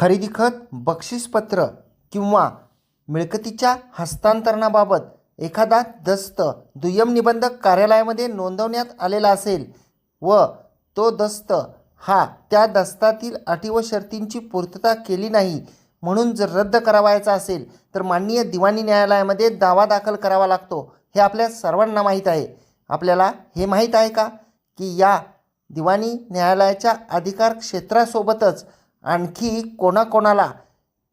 खरेदी खत बक्षीसपत्र किंवा मिळकतीच्या हस्तांतरणाबाबत एखादा दस्त दुय्यम निबंधक कार्यालयामध्ये नोंदवण्यात आलेला असेल व तो दस्त हा त्या दस्तातील अटी व शर्तींची पूर्तता केली नाही म्हणून जर रद्द करावायचा असेल तर माननीय दिवाणी न्यायालयामध्ये दावा दाखल करावा लागतो हे आपल्या सर्वांना माहीत आहे. आपल्याला हे माहीत आहे का की या दिवाणी न्यायालयाच्या अधिकार क्षेत्रासोबतच आणखी कोणाकोणाला?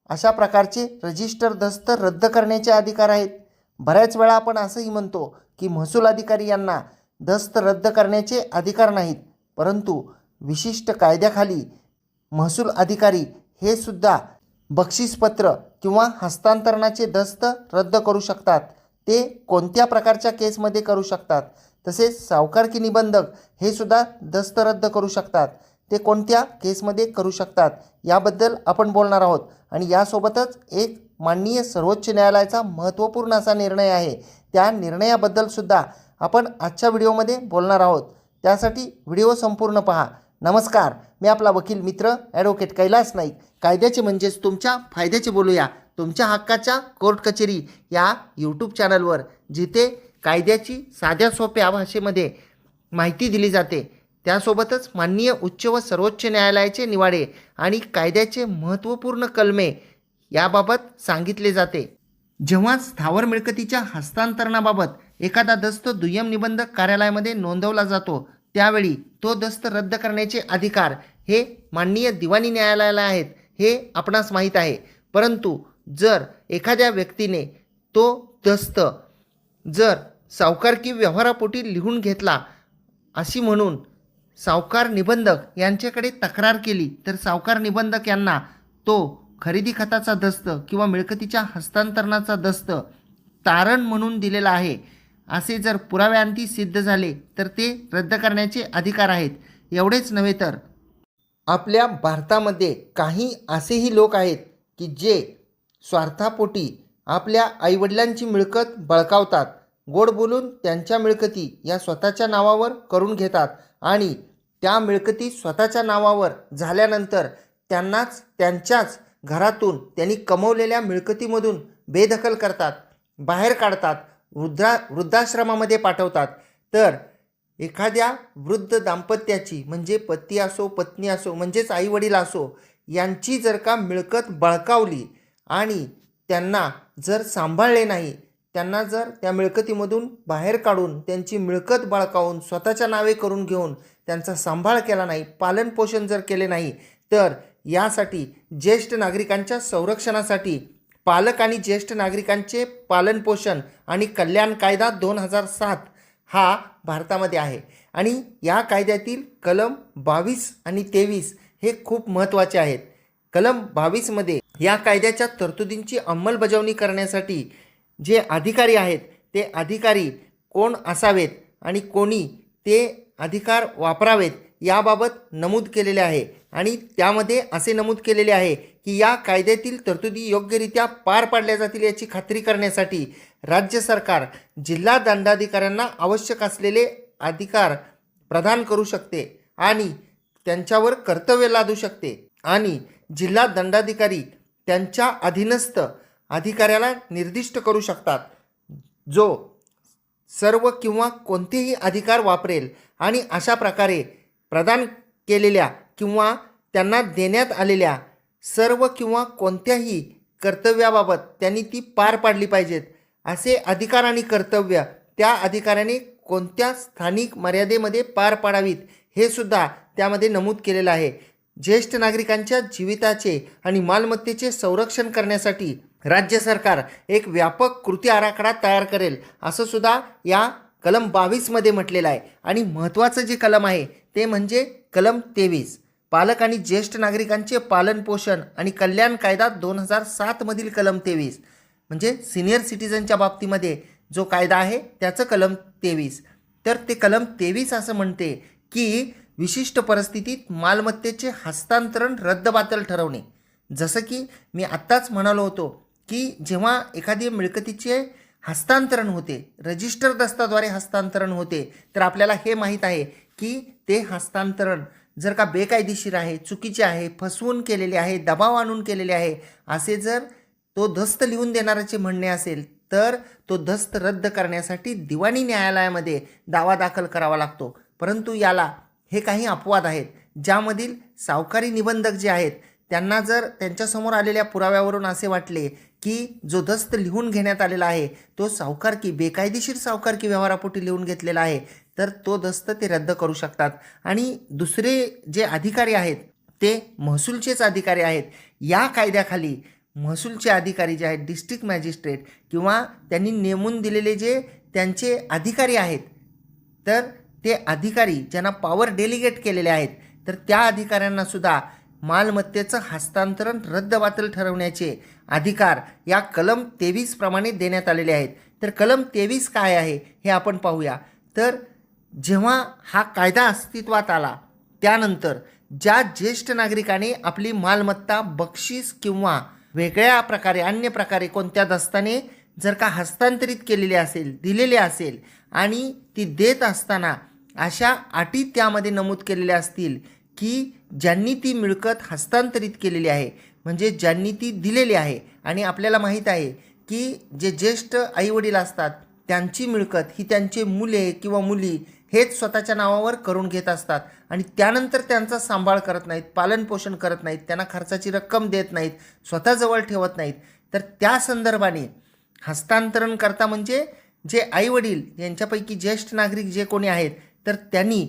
अशा प्रकारचे रजिस्टर दस्त रद्द करण्याचे अधिकार आहेत. बऱ्याच वेळा आपण असंही म्हणतो की महसूल अधिकारी यांना दस्त रद्द करण्याचे अधिकार नाहीत. परंतु विशिष्ट कायद्याखाली महसूल अधिकारी हे सुद्धा बक्षीसपत्र किंवा हस्तांतरणाचे दस्त रद्द करू शकतात. ते कोणत्या प्रकारच्या केसमध्ये करू शकतात? तसेच सावकारकी निबंधक हे सुद्धा दस्त रद्द करू शकतात. ते कोणत्या केसमध्ये करू शकतात याबद्दल आपण बोलणार आहोत. आणि यासोबतच एक माननीय सर्वोच्च न्यायालयाचा महत्त्वपूर्ण असा निर्णय आहे. त्या निर्णयाबद्दलसुद्धा आपण आजच्या व्हिडिओमध्ये बोलणार आहोत. त्यासाठी व्हिडिओ संपूर्ण पहा. नमस्कार. मी आपला वकील मित्र ॲडव्होकेट कैलास नाईक. कायद्याचे म्हणजेच तुमच्या फायद्याचे बोलूया. तुमच्या हक्काच्या कोर्ट कचेरी या यूट्यूब चॅनलवर जिथे कायद्याची साध्या सोप्या भाषेमध्ये माहिती दिली जाते. त्यासोबतच माननीय उच्च व सर्वोच्च न्यायालयाचे निवाडे आणि कायद्याचे महत्त्वपूर्ण कलमे याबाबत सांगितले जाते. जेव्हा स्थावर मिळकतीच्या हस्तांतरणाबाबत एखादा दस्त दुय्यम निबंधक कार्यालयामध्ये नोंदवला जातो त्यावेळी तो दस्त रद्द करण्याचे अधिकार हे माननीय दिवाणी न्यायालयाला आहेत हे आपणास माहीत आहे. परंतु जर एखाद्या व्यक्तीने तो दस्त जर सावकारकी व्यवहारापोटी लिहून घेतला अशी म्हणून सावकार निबंधक यांच्याकडे तक्रार केली तर सावकार निबंधक यांना तो खरेदी खताचा दस्त किंवा मिळकतीच्या हस्तांतरणाचा दस्त तारण म्हणून दिलेला आहे. असे जर पुराव्यांती सिद्ध झाले तर ते रद्द करण्याचे अधिकार आहेत. एवढेच नव्हे तर आपल्या भारतामध्ये काही असेही लोक आहेत की जे स्वार्थापोटी आपल्या आईवडिलांची मिळकत बळकावतात गोड बोलून त्यांच्या मिळकती या स्वतःच्या नावावर करून घेतात. आणि त्या मिळकती स्वतःच्या नावावर झाल्यानंतर त्यांनाच त्यांच्याच घरातून त्यांनी कमवलेल्या मिळकतीमधून बेदखल करतात बाहेर काढतात वृद्धा वृद्धाश्रमामध्ये पाठवतात. तर एखाद्या वृद्ध दाम्पत्याची म्हणजे पती असो पत्नी असो म्हणजेच आईवडील असो यांची जर का मिळकत बळकावली आणि त्यांना जर सांभाळले नाही त्यांना जर त्या मिळकतीमधून बाहेर काढून त्यांची मिळकत बळकावून स्वतःच्या नावे करून घेऊन त्यांचा सांभाळ केला नाही पालनपोषण जर केले नाही तर यासाठी ज्येष्ठ नागरिकांच्या संरक्षणासाठी पालक आणि ज्येष्ठ नागरिकांचे पालनपोषण आणि कल्याण कायदा दोन हजार सात हा भारतामध्ये आहे. आणि या कायद्यातील कलम बावीस आणि तेवीस हे खूप महत्त्वाचे आहेत. कलम बावीसमध्ये या कायद्याच्या तरतुदींची अंमलबजावणी करण्यासाठी जे अधिकारी आहेत ते अधिकारी कोण असावेत आणि कोणी ते अधिकार वापरावेत याबाबत नमूद केलेले आहे. आणि त्यामध्ये असे नमूद केलेले आहे की या कायद्यातील तरतुदी योग्यरित्या पार पाडल्या जातील याची खात्री करण्यासाठी राज्य सरकार जिल्हा दंडाधिकाऱ्यांना आवश्यक असलेले अधिकार प्रदान करू शकते आणि त्यांच्यावर कर्तव्य लादू शकते. आणि जिल्हा दंडाधिकारी त्यांच्या अधीनस्थ अधिकाऱ्याला निर्दिष्ट करू शकतात. जो सर्व किंवा कोणतेही अधिकार वापरेल आणि अशा प्रकारे प्रदान केलेल्या किंवा त्यांना देण्यात आलेल्या सर्व किंवा कोणत्याही कर्तव्याबाबत त्यांनी ती पार पाडली पाहिजेत. असे अधिकार आणि कर्तव्य त्या अधिकाऱ्याने कोणत्या स्थानिक मर्यादेमध्ये पार पाडावीत हे सुद्धा त्यामध्ये नमूद केलेलं आहे. ज्येष्ठ नागरिकांच्या जीविताचे आणि मालमत्तेचे संरक्षण करण्यासाठी राज्य सरकार एक व्यापक कृती आराखडा तयार करेल असं सुद्धा या कलम बावीसमध्ये म्हटलेलं आहे. आणि महत्त्वाचं जे कलम आहे ते म्हणजे कलम तेवीस. पालक आणि ज्येष्ठ नागरिकांचे पालनपोषण आणि कल्याण कायदा दोन हजार सातमधील कलम तेवीस. म्हणजे सिनियर सिटीजनच्या बाबतीमध्ये जो कायदा आहे त्याचं कलम तेवीस. तर ते कलम तेवीस असं म्हणते की विशिष्ट परिस्थितीत मालमत्तेचे हस्तांतरण रद्दबातल ठरवणे. जसं की मी आत्ताच म्हणालो होतो की जेव्हा एखादी मिळकतीचे हस्तांतरण होते रजिस्टर दस्ताद्वारे हस्तांतरण होते तर आपल्याला हे माहीत आहे की ते हस्तांतरण जर का बेकायदेशीर आहे चुकीचे आहे फसवून केलेले आहे दबाव आणून केलेले आहे असे जर तो दस्त लिहून देणाऱ्याचे म्हणणे असेल तर तो दस्त रद्द करण्यासाठी दिवाणी न्यायालयामध्ये दावा दाखल करावा लागतो. परंतु याला हे काही अपवाद आहेत ज्यामधील सावकारी निबंधक जे आहेत त्यांना जर त्यांच्यासमोर आलेल्या पुराव्यावरून असे वाटले की जो दस्त लिहून घेण्यात आलेला आहे तो सावकारकी बेकायदेशीर सावकारकी व्यवहारापोटी लिहून घेतलेला आहे तर तो दस्त ते रद्द करू शकतात. आणि दुसरे जे अधिकारी आहेत ते महसूलचेच अधिकारी आहेत. या कायद्याखाली महसूलचे अधिकारी जे आहेत डिस्ट्रिक्ट मॅजिस्ट्रेट किंवा त्यांनी नेमून दिलेले जे त्यांचे अधिकारी आहेत तर ते अधिकारी ज्यांना पॉवर डेलिगेट केलेले आहेत तर त्या अधिकाऱ्यांनासुद्धा मालमत्तेचं हस्तांतरण रद्दबातल ठरवण्याचे अधिकार या कलम तेवीस प्रमाणे देण्यात आलेले आहेत. तर कलम तेवीस काय आहे हे आपण पाहूया. तर जेव्हा हा कायदा अस्तित्वात आला त्यानंतर ज्या ज्येष्ठ नागरिकाने आपली मालमत्ता बक्षीस किंवा वेगळ्या प्रकारे अन्य प्रकारे कोणत्या दस्ताने जर का हस्तांतरित केलेले असेल दिलेले असेल आणि ती देत असताना अशा अटी त्यामध्ये नमूद केलेल्या असतील की ज्यांनी ती मिळकत हस्तांतरित केलेली आहे म्हणजे ज्यांनी ती दिलेली आहे. आणि आपल्याला माहीत आहे की जे ज्येष्ठ आईवडील असतात त्यांची मिळकत ही त्यांचे मुले किंवा मुली हेच स्वतःच्या नावावर करून घेत असतात. आणि त्यानंतर त्यांचा सांभाळ करत नाहीत पालनपोषण करत नाहीत त्यांना खर्चाची रक्कम देत नाहीत स्वतःजवळ ठेवत नाहीत. तर त्या संदर्भाने हस्तांतरण करता म्हणजे जे आईवडील यांच्यापैकी ज्येष्ठ नागरिक जे कोणी आहेत तर त्यांनी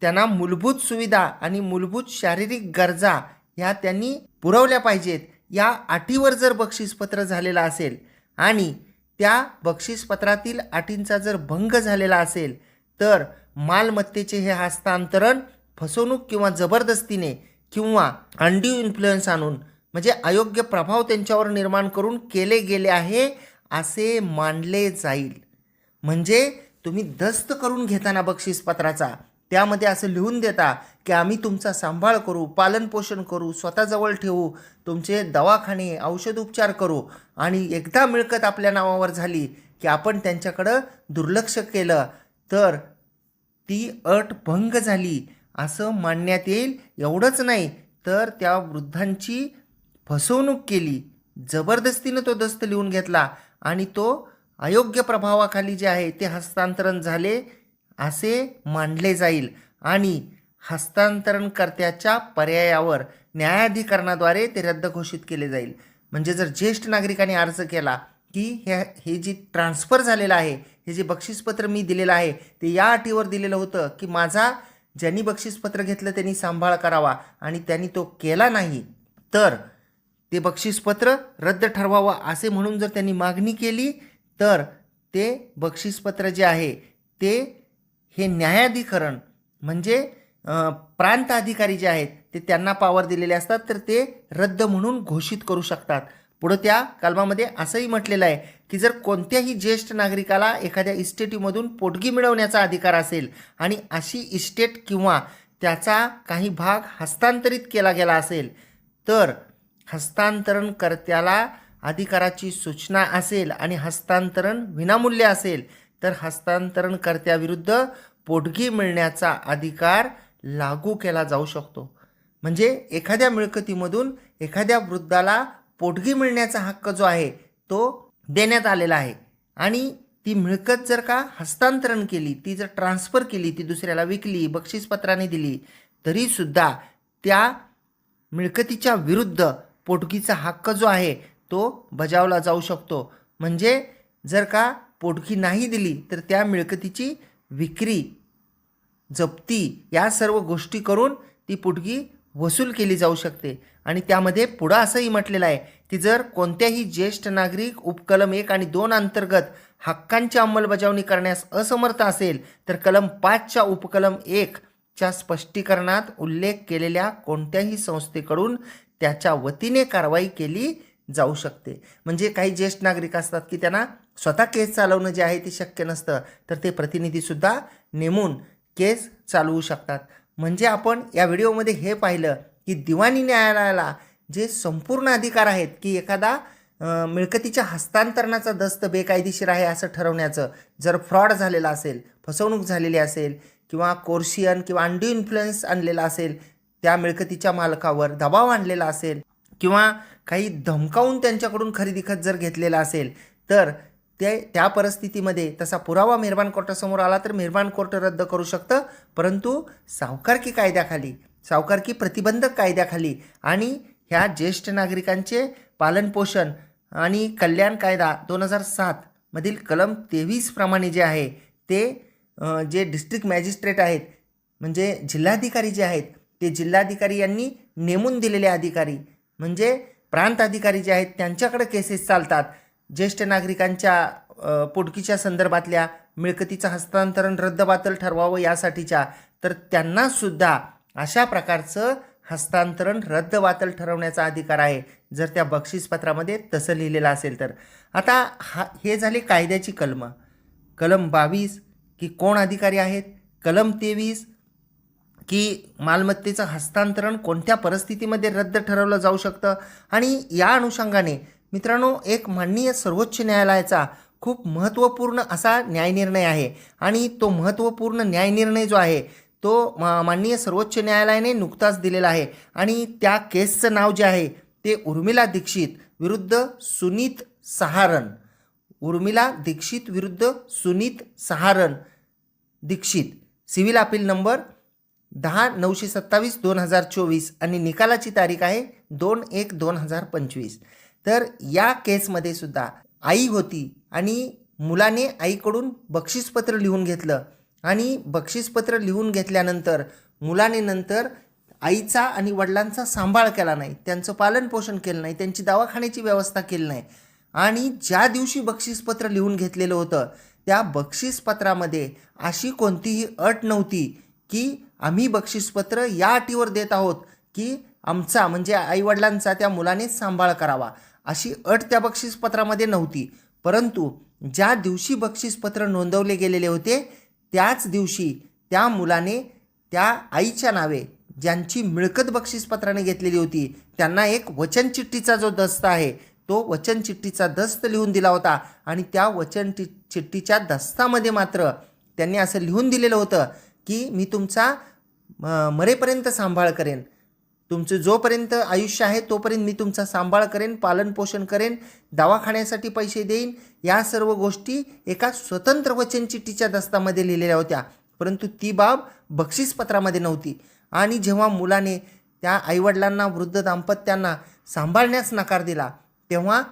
त्यांना मूलभूत सुविधा आणि मूलभूत शारीरिक गरजा ह्या त्यांनी पुरवल्या पाहिजेत. या अटीवर जर बक्षीसपत्र झालेलं असेल आणि त्या बक्षीसपत्रातील अटींचा जर भंग झालेला असेल तर मालमत्तेचे हे हस्तांतरण फसवणूक किंवा जबरदस्तीने किंवा अंडी इन्फ्लुएन्स आणून म्हणजे अयोग्य प्रभाव त्यांच्यावर निर्माण करून केले गेले आहे असे मानले जाईल. म्हणजे तुम्ही दस्त करून घेताना बक्षीसपत्राचा त्यामध्ये असं लिहून देता की आम्ही तुमचा सांभाळ करू पालनपोषण करू स्वतःजवळ ठेवू तुमचे दवाखाने औषधोपचार करू. आणि एकदा मिळकत आपल्या नावावर झाली की आपण त्यांच्याकडं दुर्लक्ष केलं तर ती अट भंग झाली. असं मानण्यात येईल. एवढंच नाही तर त्या वृद्धांची फसवणूक केली. जबरदस्तीनं तो दस्त लिहून घेतला आणि तो अयोग्य प्रभावाखाली जे आहे ते हस्तांतरण झाले. असे मानले जाईल आणि हस्तांतरणकर्त्याच्या पर्यायावर न्यायाधिकरणाद्वारे ते रद्द घोषित केले जाईल. म्हणजे जर ज्येष्ठ नागरिकाने अर्ज केला की हे हे जी ट्रान्सफर झालेलं आहे हे जे बक्षीसपत्र मी दिलेलं आहे ते या अटीवर दिलेलं होतं की माझा ज्यांनी बक्षीसपत्र घेतलं त्यांनी सांभाळ करावा आणि त्यांनी तो केला नाही तर ते बक्षीसपत्र रद्द ठरवावं असे म्हणून जर त्यांनी मागणी केली तर ते बक्षीसपत्र जे आहे ते हे न्यायाधिकरण म्हणजे प्रांत अधिकारी जे आहेत ते त्यांना पावर दिलेले असतात तर ते रद्द म्हणून घोषित करू शकतात. पुढं त्या कलमामध्ये असंही म्हटलेलं आहे की जर कोणत्याही ज्येष्ठ नागरिकाला एखाद्या इस्टेटीमधून पोटगी मिळवण्याचा अधिकार असेल आणि अशी इस्टेट किंवा त्याचा काही भाग हस्तांतरित केला गेला असेल तर हस्तांतरणकर्त्याला अधिकाराची सूचना असेल आणि हस्तांतरण विनामूल्य असेल तर हस्तांतरणकर्त्याविरुद्ध पोटगी मिळण्याचा अधिकार लागू केला जाऊ शकतो. म्हणजे एखाद्या मिळकतीमधून एखाद्या वृद्धाला पोटगी मिळण्याचा हक्क जो आहे तो देण्यात आलेला आहे. आणि ती मिळकत जर का हस्तांतरण केली ती जर ट्रान्सफर केली ती दुसऱ्याला विकली बक्षीसपत्राने दिली तरीसुद्धा त्या मिळकतीच्या विरुद्ध पोटगीचा हक्क जो आहे तो बजावला जाऊ शकतो. म्हणजे जर का पोटगी नाही दिली तर त्या मिळकतीची विक्री जप्ती या सर्व गोष्टी करून ती पुटगी वसूल केली जाऊ शकते. आणि त्यामध्ये पुढं असंही म्हटलेलं आहे की जर कोणत्याही ज्येष्ठ नागरिक उपकलम एक आणि दोन अंतर्गत हक्कांची अंमलबजावणी करण्यास असमर्थ असेल तर कलम पाचच्या उपकलम एक च्या स्पष्टीकरणात उल्लेख केलेल्या कोणत्याही संस्थेकडून त्याच्या वतीने कारवाई केली जाऊ शकते. म्हणजे काही ज्येष्ठ नागरिक असतात की त्यांना स्वतः केस चालवणं जे आहे ते शक्य नसतं तर ते प्रतिनिधीसुद्धा नेमून केस चालवू शकतात. म्हणजे आपण या व्हिडिओमध्ये हे पाहिलं की दिवाणी न्यायालयाला जे संपूर्ण अधिकार आहेत की एखादा मिळकतीच्या हस्तांतरणाचा दस्त बेकायदेशीर आहे असं ठरवण्याचं जर फ्रॉड झालेला असेल फसवणूक झालेली असेल किंवा कोर्शियन किंवा अंडू इन्फ्लुएन्स आणलेला असेल त्या मिळकतीच्या मालकावर दबाव आणलेला असेल किंवा काही धमकावून त्यांच्याकडून खरेदी खत जर घेतलेला असेल तर ते त्या परिस्थितीमध्ये तसा पुरावा मेहरबान कोर्टासमोर आला तर मेहरबान कोर्ट रद्द करू शकतं. परंतु सावकारकी कायद्याखाली सावकारकी प्रतिबंधक कायद्याखाली आणि ह्या ज्येष्ठ नागरिकांचे पालनपोषण आणि कल्याण कायदा दोन हजार सातमधील कलम तेवीसप्रमाणे जे आहे ते जे डिस्ट्रिक्ट मॅजिस्ट्रेट आहेत म्हणजे जिल्हाधिकारी जे आहेत ते जिल्हाधिकारी यांनी नेमून दिलेले अधिकारी म्हणजे प्रांत अधिकारी जे आहेत त्यांच्याकडे केसेस चालतात. ज्येष्ठ नागरिकांच्या पोटकीच्या संदर्भातल्या मिळकतीचं हस्तांतरण रद्दबातल ठरवावं यासाठीच्या तर त्यांनासुद्धा अशा प्रकारचं हस्तांतरण रद्दबातल ठरवण्याचा अधिकार आहे. जर त्या बक्षीसपत्रामध्ये तसं लिहिलेलं असेल तर. आता हा हे झाले कायद्याची कलमं. कलम बावीस की कोण अधिकारी आहेत? कलम तेवीस की मालमत्तेचं हस्तांतरण कोणत्या परिस्थितीमध्ये रद्द ठरवलं जाऊ शकतं? आणि या अनुषंगाने मित्रांनो एक माननीय सर्वोच्च न्यायालयाचा खूप महत्त्वपूर्ण असा न्यायनिर्णय आहे. आणि तो महत्त्वपूर्ण न्यायनिर्णय जो आहे तो मा- माननीय सर्वोच्च न्यायालयाने नुकताच दिलेला आहे. आणि त्या केसचं नाव जे आहे ते उर्मिला दीक्षित विरुद्ध सुनीत सहारन. उर्मिला दीक्षित विरुद्ध Sunit Saharan Dixit. Civil appeal number दहा नऊशे सत्तावीस दोन हजार चोवीस आणि निकालाची तारीख आहे दोन एक दोन हजार पंचवीस. तर या केसमध्ये सुद्धा आई होती आणि मुलाने आईकडून बक्षीसपत्र लिहून घेतलं आणि बक्षीसपत्र लिहून घेतल्यानंतर मुलाने नंतर आईचा आणि वडिलांचा सांभाळ केला नाही त्यांचं पालनपोषण केलं नाही त्यांची दवाखान्याची व्यवस्था केली नाही. आणि ज्या दिवशी बक्षीसपत्र लिहून घेतलेलं होतं त्या बक्षीसपत्रामध्ये अशी कोणतीही अट नव्हती की आम्ही बक्षीसपत्र या अटीवर देत आहोत की आमचा म्हणजे आईवडिलांचा त्या मुलाने सांभाळ करावा. अशी अट त्या बक्षीसपत्रामध्ये नव्हती. परंतु ज्या दिवशी बक्षीसपत्र नोंदवले गेलेले होते त्याच दिवशी त्या मुलाने त्या आईच्या नावे ज्यांची मिळकत बक्षीसपत्राने घेतलेली होती त्यांना एक वचन चिठ्ठीचा जो दस्त आहे तो वचन चिठ्ठीचा दस्त लिहून दिला होता. आणि त्या वचन चिठ्ठीच्या दस्तामध्ये मात्र त्यांनी असं लिहून दिलेलं होतं की मी तुमचा मरेपर्यंत सांभाळ करेन. तुमचं जोपर्यंत आयुष्य आहे तोपर्यंत मी तुमचा सांभाळ करेन पालनपोषण करेन दवाखान्यासाठी पैसे देईन. या सर्व गोष्टी एका स्वतंत्र वचन चिठ्ठीच्या दस्तामध्ये लिहिलेल्या होत्या. परंतु ती बाब बक्षीसपत्रामध्ये नव्हती. आणि जेव्हा मुलाने त्या आईवडिलांना वृद्ध दाम्पत्यांना सांभाळण्यास नकार दिला तेव्हा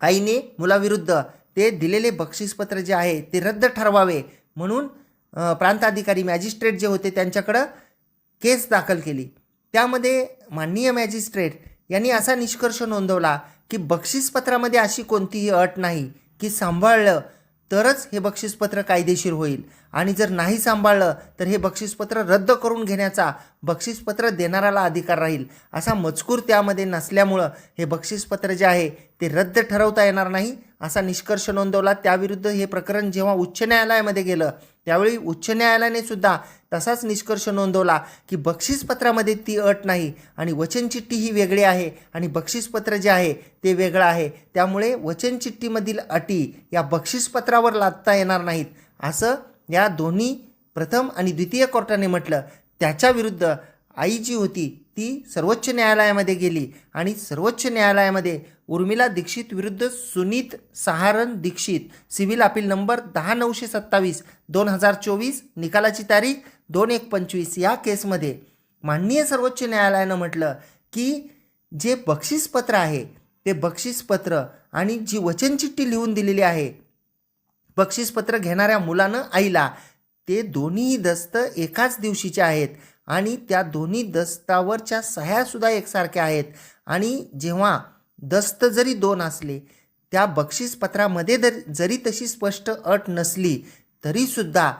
आईने मुलाविरुद्ध ते दिलेले बक्षीसपत्र जे आहे ते रद्द ठरवावे म्हणून प्रांताधिकारी मॅजिस्ट्रेट जे होते त्यांच्याकडं केस दाखल केली. त्यामध्ये माननीय मॅजिस्ट्रेट यांनी असा निष्कर्ष नोंदवला की बक्षीसपत्रामध्ये अशी कोणतीही अट नाही की सांभाळलं तरच हे बक्षीसपत्र कायदेशीर होईल. आणि जर नाही सांभाळलं तर हे बक्षीसपत्र रद्द करून घेण्याचा बक्षीसपत्र देणाराला अधिकार राहील. असा मजकूर त्यामध्ये नसल्यामुळं हे बक्षीसपत्र जे आहे ते रद्द ठरवता येणार नाही असा निष्कर्ष नोंदवला. त्याविरुद्ध हे प्रकरण जेव्हा उच्च न्यायालयामध्ये गेलं त्यावेळी उच्च न्यायालयाने सुद्धा तसाच निष्कर्ष नोंदवला की बक्षीसपत्रामध्ये ती अट नाही आणि वचनचिठ्ठी ही वेगळी आहे आणि बक्षीसपत्र जे आहे ते वेगळं आहे. त्यामुळे वचनचिठ्ठीमधील अटी या बक्षीसपत्रावर लादता येणार नाहीत. असं या दोन्ही प्रथम आणि द्वितीय कोर्टाने म्हटलं. त्याच्याविरुद्ध आई जी होती ती सर्वोच्च न्यायालयामध्ये गेली आणि सर्वोच्च न्यायालयामध्ये उर्मिला दीक्षित विरुद्ध Sunit Saharan Dixit civil appeal number दहा नऊशे सत्तावीस दोन हजार चोवीस निकालाची तारीख दोन एक पंचवीस या केसमध्ये माननीय सर्वोच्च न्यायालयानं म्हटलं की जे बक्षीसपत्र आहे ते बक्षीसपत्र आणि जी वचनचिठ्ठी लिहून दिलेली आहे बक्षीसपत्र घेणाऱ्या मुलानं आईला ते दोन्ही दस्त एकाच दिवशीचे आहेत आणि त्या दोन्ही दस्तावरच्या सह्यासुद्धा एकसारख्या आहेत आणि जेव्हा दस्त जरी दोन असले त्या बक्षीसपत्रामध्ये जर जरी तशी स्पष्ट अट नसली तरीसुद्धा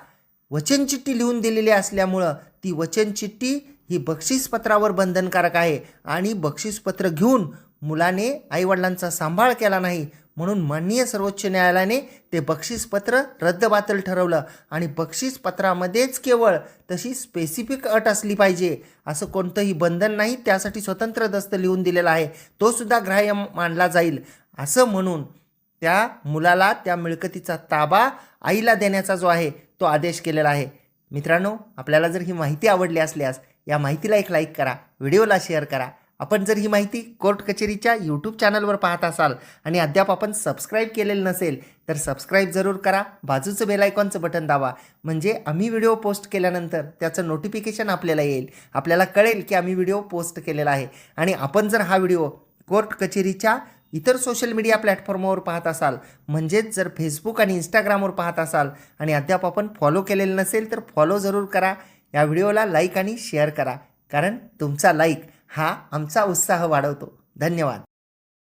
वचनचिठ्ठी लिहून दिलेली असल्यामुळं ती वचनचिठ्ठी ही बक्षीसपत्रावर बंधनकारक आहे आणि बक्षीसपत्र घेऊन मुलाने आईवडिलांचा सांभाळ केला नाही म्हणून माननीय सर्वोच्च न्यायालयाने ते बक्षीसपत्र रद्दबातल ठरवलं आणि बक्षीसपत्रामध्येच केवळ तशी स्पेसिफिक अट असली पाहिजे असं कोणतंही बंधन नाही त्यासाठी स्वतंत्र दस्त लिहून दिलेला आहे. तो सुद्धा ग्राह्य मानला जाईल असं म्हणून त्या मुलाला त्या मिळकतीचा ताबा आईला देण्याचा जो आहे तो आदेश केलेला आहे. मित्रांनो आपल्याला जर ही माहिती आवडली असल्यास या माहितीला एक लाईक करा व्हिडिओला शेअर करा. आपण जर ही माहिती कोर्ट कचेरीच्या यूट्यूब चॅनलवर पाहत असाल आणि अद्याप आपण सबस्क्राईब केलेलं नसेल तर सबस्क्राईब जरूर करा. बाजूचं बेलायकॉनचं बटन दाबा. म्हणजे आम्ही व्हिडिओ पोस्ट केल्यानंतर त्याचं नोटिफिकेशन आपल्याला येईल. आपल्याला कळेल की आम्ही व्हिडिओ पोस्ट केलेला आहे. आणि आपण जर हा व्हिडिओ कोर्ट कचेरीच्या इतर सोशल मीडिया प्लॅटफॉर्मवर पाहत असाल म्हणजेच जर फेसबुक आणि इंस्टाग्रामवर पाहत असाल आणि अद्याप आपण फॉलो केलेलं नसेल तर फॉलो जरूर करा. या व्हिडिओला लाईक आणि शेअर करा. कारण तुमचा लाईक हा आमचा उत्साह वाढवतो. धन्यवाद.